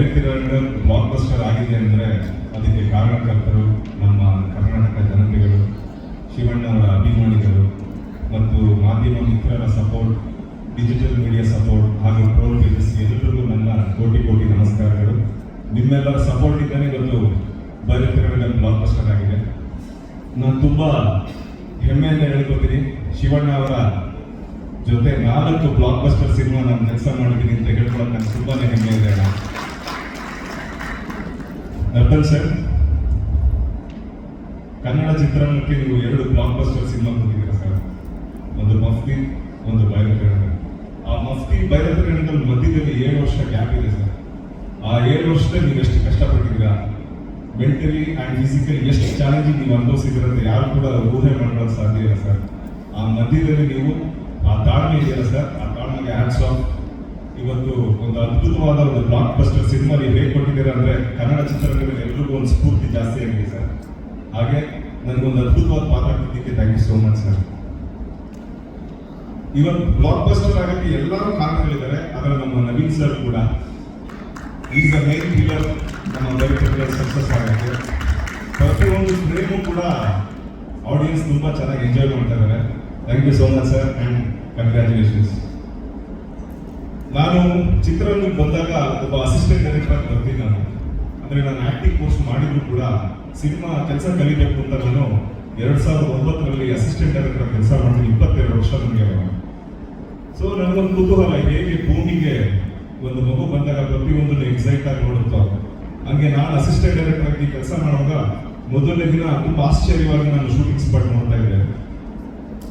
ಬರೀತಿರೋ block buster ಆಗಿದೆ ಅಂದರೆ ಅದಕ್ಕೆ ಕಾರಣಕರ್ತರು ನಮ್ಮ ಕರ್ನಾಟಕ ಜನತೆಗಳು, ಶಿವಣ್ಣವರ ಅಭಿಮಾನಿಗಳು ಮತ್ತು ಮಾಧ್ಯಮ ಮಿತ್ರರ ಸಪೋರ್ಟ್ ಡಿಜಿಟಲ್ ಮೀಡಿಯಾ ಸಪೋರ್ಟ್ ಹಾಗೂ ಟ್ರೋಲ್ ಪೇಜಸ್ ಎಲ್ಲರಿಗೂ ನನ್ನ ಕೋಟಿ ಕೋಟಿ ನಮಸ್ಕಾರಗಳು. ನಿಮ್ಮೆಲ್ಲರ ಸಪೋರ್ಟ್ ಇದ್ದಾನೆ ಇವತ್ತು ಬರೀತಿರೋ ಬ್ಲಾಕ್ ಬಸ್ಟರ್ ಆಗಿದೆ. ನಾನು ತುಂಬ ಹೆಮ್ಮೆಯಿಂದ ಹೇಳ್ಕೊತೀನಿ, ಶಿವಣ್ಣ ಅವರ ಜೊತೆ ನಾಲ್ಕು ಬ್ಲಾಕ್ ಬಸ್ಟರ್ ಸಿನಿಮಾ ನಾನು ಕೆಲಸ ಮಾಡಿದ್ದೀನಿ ಅಂತ ಹೇಳ್ಕೊಳಕ್ಕೆ ನನಗೆ ತುಂಬಾ ಹೆಮ್ಮೆ ಇದೆ ಅಣ್ಣ. ಸರ್, ಕನ್ನಡ ಚಿತ್ರರಂಗಕ್ಕೆ ನೀವು ಎರಡು ಬ್ಲಾಕ್ ಬಸ್ಟರ್ ಸಿನಿಮಾ ಬಂದಿದ್ದೀರಾ ಸರ್? ಒಂದು ಮಫ್ತಿ, ಒಂದು ಬಯಲುಕರಣ ಆ ಮಫ್ತಿ ಬಯಲುಕರಣಗಳ ಮಧ್ಯದಲ್ಲಿ ಏಳು ವರ್ಷ ಗ್ಯಾಪ್ ಇದೆ ಸರ್. ಆ ಏಳು ವರ್ಷದಲ್ಲಿ ನೀವು ಎಷ್ಟು ಕಷ್ಟಪಟ್ಟಿದ್ದೀರಾ? ಮೆಂಟಲಿ ಆ್ಯಂಡ್ ಫಿಸಿಕಲಿ ಎಷ್ಟು ಚಾಲೆಂಜಿಂಗ್ ನೀವು ಅನುಭವಿಸಿದ್ರೆ ಅಂತ ಯಾರು ಕೂಡ ಊಹೆ ಮಾಡೋದು ಸಾಧ್ಯ ಇಲ್ಲ ಸರ್. ಆ ಮಧ್ಯದಲ್ಲಿ ನೀವು ಆ ತಾಳ್ಮೆ ಇದೆಯಲ್ಲ ಸರ್, ಆ ತಾಳ್ಮೆಗೆ ಹ್ಯಾಟ್ಸ್ ಆಫ್ ಇವತ್ತು ಒಂದು ಅದ್ಭುತವಾದ ಒಂದು ಬ್ಲಾಕ್ ಬಸ್ಟರ್ ಸಿನಿಮಾ ನೀವು ಹೇಗೆ ಕೊಟ್ಟಿದ್ದೀರಾ ಅಂದರೆ ಕನ್ನಡ ಚಿತ್ರರಂಗದಲ್ಲಿ ಎಲ್ರಿಗೂ ಒಂದು ಸ್ಫೂರ್ತಿ ಜಾಸ್ತಿ ಆಗಿದೆ ಸರ್. ಹಾಗೆ ನನಗೊಂದು ಅದ್ಭುತವಾದ ಪಾತ್ರ ಕೊಟ್ಟಿದ್ದಕ್ಕೆ thank you so much sir ಇವತ್ತು ಬ್ಲಾಕ್ ಬಸ್ಟರ್ ಆಗಕ್ಕೆ ಎಲ್ಲರೂ ಕಾರಣಗಳಿದ್ದಾರೆ ಅದರ ನಮ್ಮ ನವೀನ್ ಸರ್ ಕೂಡ. ಈಸ್ ದ ಮೇನ್ ಪಿಲ್ಲರ್ ನಮ್ಮ ಬೈಕ್ ಸಕ್ಸಸ್ ಆಗುತ್ತೆ ಪ್ರತಿಯೊಂದು ಫ್ರೇಮು ಕೂಡ ಆಡಿಯನ್ಸ್ ತುಂಬಾ ಚೆನ್ನಾಗಿ ಎಂಜಾಯ್ ಮಾಡ್ತಾ ಇದ್ದಾರೆ. Thank you so much sir and congratulations ನಾನು ಚಿತ್ರರಂಗಕ್ಕೆ ಬಂದಾಗ ಒಬ್ಬ ಅಸಿಸ್ಟೆಂಟ್ ಡೈರೆಕ್ಟರ್ ಬರ್ತೀನಿ ನಾನು. ಅಂದ್ರೆ ನಾನು ಆ್ಯಕ್ಟಿಂಗ್ ಕೋರ್ಸ್ ಮಾಡಿದ್ರು ಕೂಡ ಸಿನಿಮಾ ಕೆಲಸ ಕಲಿಬೇಕು ಅಂತ ನಾನು ಎರಡ್ ಸಾವಿರದ ಒಂಬತ್ತರಲ್ಲಿ ಅಸಿಸ್ಟೆಂಟ್ ಡೈರೆಕ್ಟರ್ ಕೆಲಸ ಮಾಡಿ ಇಪ್ಪತ್ತೆರಡು ವರ್ಷ ನನಗೆ ಸೊ ನನಗೊಂದು ಕುತೂಹಲ, ಹೇಗೆ ಭೂಮಿಗೆ ಒಂದು ಮಗು ಬಂದಾಗ ಪ್ರತಿಯೊಂದನ್ನು ಎಕ್ಸೈಟ್ ಆಗಿ ನೋಡುತ್ತೋ? ಹಂಗೆ ನಾನು ಅಸಿಸ್ಟೆಂಟ್ ಡೈರೆಕ್ಟರ್ ಆಗಿ ಕೆಲಸ ಮಾಡುವಾಗ ಮೊದಲನೇ ದಿನ ತುಂಬ ಆಶ್ಚರ್ಯವಾಗಿ ನಾನು ಶೂಟಿಂಗ್ ಸ್ಪಾಟ್ ನೋಡ್ತಾ ಇದ್ದೆ.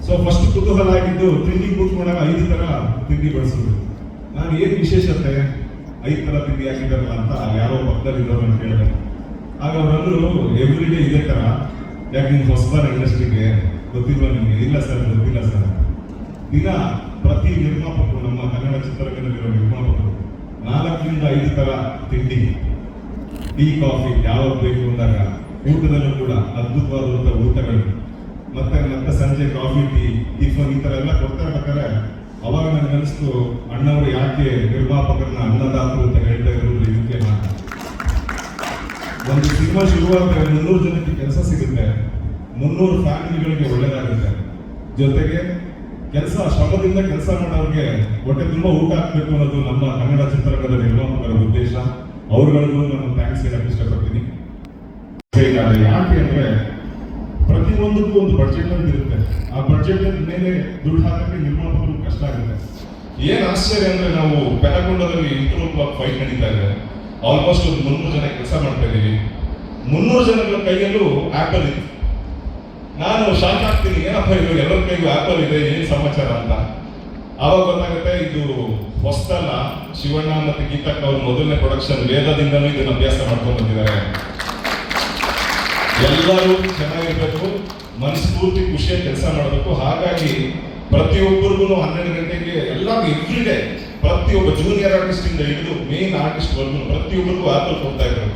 ಸೊ ಫಸ್ಟ್ ಕುತೂಹಲ ಆಗಿದ್ದು ತಿಂಡಿ ಕೂತ್ಕೊಂಡಾಗ ಐದು ತರ ತಿಂಡಿ ಬಡಿಸಿದ್ರು ನಾನು ಏನ್ ವಿಶೇಷತೆ? ಐದು ತರ ತಿಂಡಿ ಹಾಕಿದಾರಲ್ಲ ಅಂತ ಯಾರೋ ಇದ್ದವ್ರು ಅಂತ ಕೇಳಿದೆ ಆಗ ಅವರಂದ್ರು ಎವ್ರಿ ಡೇ ಇದೇ ತರ. ಯಾಕೆ ನಿಮ್ಗೆ ಹೊಸಬರ ಇಂಡಸ್ಟ್ರಿಗೆ ಗೊತ್ತಿಲ್ಲ ನಿಮ್ಗೆ? ಇಲ್ಲ ಸರ್, ಗೊತ್ತಿಲ್ಲ ಸರ್. ದಿನ ಪ್ರತಿ ನಿರ್ಮಾಪಕರು ನಮ್ಮ ಕನ್ನಡ ಚಿತ್ರರಂಗದಲ್ಲಿರೋ ನಿರ್ಮಾಪಕರು ನಾಲ್ಕರಿಂದ ಐದು ತರ ತಿಂಡಿ. ಟೀ, ಕಾಫಿ, ಯಾವಾಗ ಬೇಕು ಅಂದಾಗ. ಊಟದಲ್ಲೂ ಕೂಡ ಅದ್ಭುತವಾದಂಥ ಊಟಗಳು. ಮತ್ತೆ ಮತ್ತೆ ಸಂಜೆ ಕಾಫಿ, ಟೀ, ಟಿಫನ್ ಈ ತರ ಎಲ್ಲ ಕೊಡ್ತಾ ಇರ್ಬೇಕಾದ್ರೆ ಅವಾಗ ನನಗೆ ಅನಿಸ್ತು, ಅಣ್ಣವರು ಯಾಕೆ ನಿರ್ಮಾಪಕರನ್ನ ಅನ್ನದಾತರು ಅಂತ ಹೇಳ್ತಾ ಇರೋದು ಇದಕ್ಕೆ ನಾನು ಒಂದು ಸಿನಿಮಾ ಶುರುವಾದ್ರೆ ಮುನ್ನೂರು ಜನಕ್ಕೆ ಕೆಲಸ ಸಿಗುತ್ತೆ, ಮುನ್ನೂರು ಫ್ಯಾಮಿಲಿಗಳಿಗೆ ಒಳ್ಳೇದಾಗುತ್ತೆ. ಜೊತೆಗೆ ಕೆಲಸ, ಶ್ರಮದಿಂದ ಕೆಲಸ ಮಾಡೋರಿಗೆ ಹೊಟ್ಟೆ ತುಂಬ ಊಟ ಹಾಕ್ಬೇಕು ಅನ್ನೋದು ನಮ್ಮ ಕನ್ನಡ ಚಿತ್ರರಂಗದ ನಿರ್ಮಾಪಕರ ಉದ್ದೇಶ. ಅವರುಗಳಿಗೂ ನಾನು ಥ್ಯಾಂಕ್ಸ್ ಹೇಳಕ್ಕೆ ಇಷ್ಟಪಡ್ತೀನಿ. ಯಾಕೆ ಅಂದ್ರೆ ಪ್ರತಿಯೊಂದಕ್ಕೂ ಒಂದು ಬಡ್ಜೆಟ್ ಅಂತ ಇರುತ್ತೆ. ಆ ಬಡ್ಜೆಟ್ ಮೇಲೆ ದುಡ್ಡು ಹಾಕಕ್ಕೆ ನಿರ್ಮಾಪಕರು ಕಷ್ಟ ಆಗುತ್ತೆ. ಏನ್ ಆಶ್ಚರ್ಯ ಅಂದ್ರೆ ನಾವು ಪೆರಗೊಂಡದಲ್ಲಿ ಇಂಟ್ರೋ ಕ್ಲಾಕ್ ಫೈಟ್ ನಡೀತಾ ಇದೆ. ಆಲ್ಮೋಸ್ಟ್ ಒಂದು ಮುನ್ನೂರು ಜನ ಕೆಲಸ ಮಾಡ್ತಾ ಇದ್ದೀವಿ ಮುನ್ನೂರು ಜನಗಳ ಕೈಯಲ್ಲೂ ಆಪಲ್ ಇದೆ. ನಾನು ಶಾಕ್ ಆಗ್ತೀನಿ. ಏನಪ್ಪ ಇದು? ಎಲ್ಲರ ಕೈಗೂ ಆಪಲ್ ಇದೆ, ಏನ್ ಸಮಾಚಾರ ಅಂತ. ಆವಾಗ ಗೊತ್ತಾಗುತ್ತೆ, ಇದು ಹೊಸ್ತಲ್ಲ ಶಿವಣ್ಣ ಮತ್ತೆ ಗೀತಕ್ಕ ಅವ್ರ ಮೊದಲನೇ ಪ್ರೊಡಕ್ಷನ್ ವೇದದಿಂದಲೂ ಇದನ್ನ ಅಭ್ಯಾಸ ಮಾಡ್ಕೊಂಡು ಬಂದಿದ್ದಾರೆ. ಎಲ್ಲರೂ ಚೆನ್ನಾಗಿರ್ಬೇಕು ಮನಸ್ಫೂರ್ತಿ ಖುಷಿಯಾಗಿ ಕೆಲಸ ಮಾಡಬೇಕು ಹಾಗಾಗಿ ಪ್ರತಿಯೊಬ್ಬರಿಗೂ ಹನ್ನೆರಡು ಗಂಟೆಗೆ ಎಲ್ಲರೂ ಎವ್ರಿ ಪ್ರತಿಯೊಬ್ಬ ಜೂನಿಯರ್ ಆರ್ಟಿಸ್ಟ್ ಇಂದ ಹಿಡಿದು ಮೇನ್ ಆರ್ಟಿಸ್ಟ್ ವರ್ಗು ಪ್ರತಿಯೊಬ್ಬರಿಗೂ ಆಪಲ್ ಕೊಡ್ತಾ ಇದ್ರು.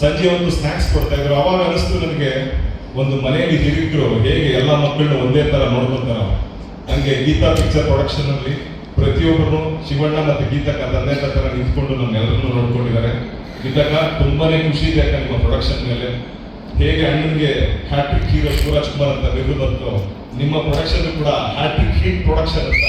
ಸಂಜೆ ಒಂದು ಸ್ನಾಕ್ಸ್ ಕೊಡ್ತಾ ಇದ್ರು. ಅವಾಗ ಅನಿಸ್ತು ನನಗೆ ಒಂದು ಮನೆಯಲ್ಲಿ ಹಿರಿದ್ರು ಹೇಗೆ ಎಲ್ಲ ಮಕ್ಕಳನ್ನ ಒಂದೇ ತರ ನೋಡ್ಕೊಂತಾರ. ಹಂಗೆ ಗೀತಾ ಪಿಕ್ಚರ್ ಪ್ರೊಡಕ್ಷನ್ ಅಲ್ಲಿ ಪ್ರತಿಯೊಬ್ಬರು ಶಿವಣ್ಣ ಮತ್ತು ಗೀತಕ್ಕ ತಂದೆ ತರ ನಿಂತ್ಕೊಂಡು ನಮ್ಮೆಲ್ಲರನ್ನು ನೋಡ್ಕೊಂಡಿದ್ದಾರೆ. ಗೀತಕ್ಕ ತುಂಬಾನೇ ಖುಷಿ ಇದೆ ನಿಮ್ಮ ಪ್ರೊಡಕ್ಷನ್ ಮೇಲೆ. ಹೇಗೆ ಅಣ್ಣನಿಗೆ ಹ್ಯಾಟ್ರಿಕ್ ಹೀರೋ ಶಿವರಾಜ್ ಕುಮಾರ್ ಅಂತ ಬೆಂಗಳೂರು ಬಂತು, ನಿಮ್ಮ ಪ್ರೊಡಕ್ಷನ್ ಕೂಡ ಹ್ಯಾಟ್ರಿಕ್ ಹೀಟ್ ಪ್ರೊಡಕ್ಷನ್ ಅಂತ